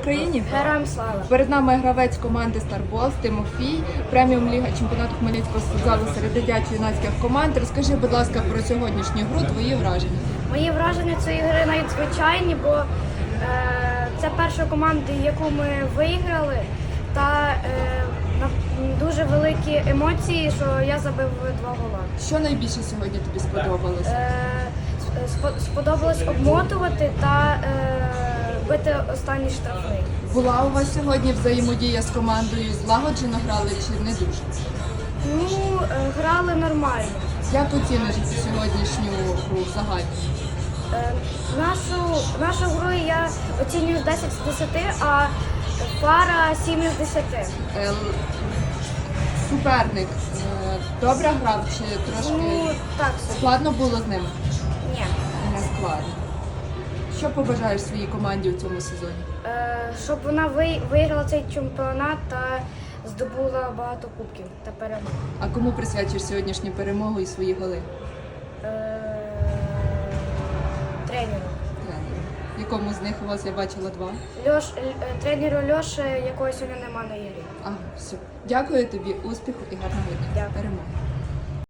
Україні Героям слава! перед нами гравець команди Старбол Тимофій, преміум ліга чемпіонату Хмельницького залу серед дитячо-юнацьких команд. Розкажи, будь ласка, про сьогоднішню гру, твої враження. Мої враження цієї гри надзвичайні, бо е, це перша команда, яку ми виграли, та е, дуже великі емоції, що я забив два гола. Що найбільше сьогодні тобі сподобалось? Е, сподобалось обмотувати та е, бити останній штрафний. Була у вас сьогодні взаємодія з командою? Злагоджено грали чи не дуже? Ну, е, грали нормально. Як оціниш сьогоднішню гру взагалі? Е, нашу, нашу гру я оцінюю 10 з 10, а пара 7 з 10. Е, Суперник е, добре грав чи Ну, трошки так собі. складно було з ним? Ні. Не складно. Що побажаєш своїй команді у цьому сезоні? Е, щоб вона ви- виграла цей чемпіонат та здобула багато кубків та перемог. А кому присвячиш сьогоднішню перемогу і свої голи? Е, тренеру. Тренеру. Якому з них у вас я бачила два? Льош, е, тренеру Льоші, якого сьогодні нема на ігрі. Ага, все. Дякую тобі, успіху і гарного дня. Дякую. Перемоги.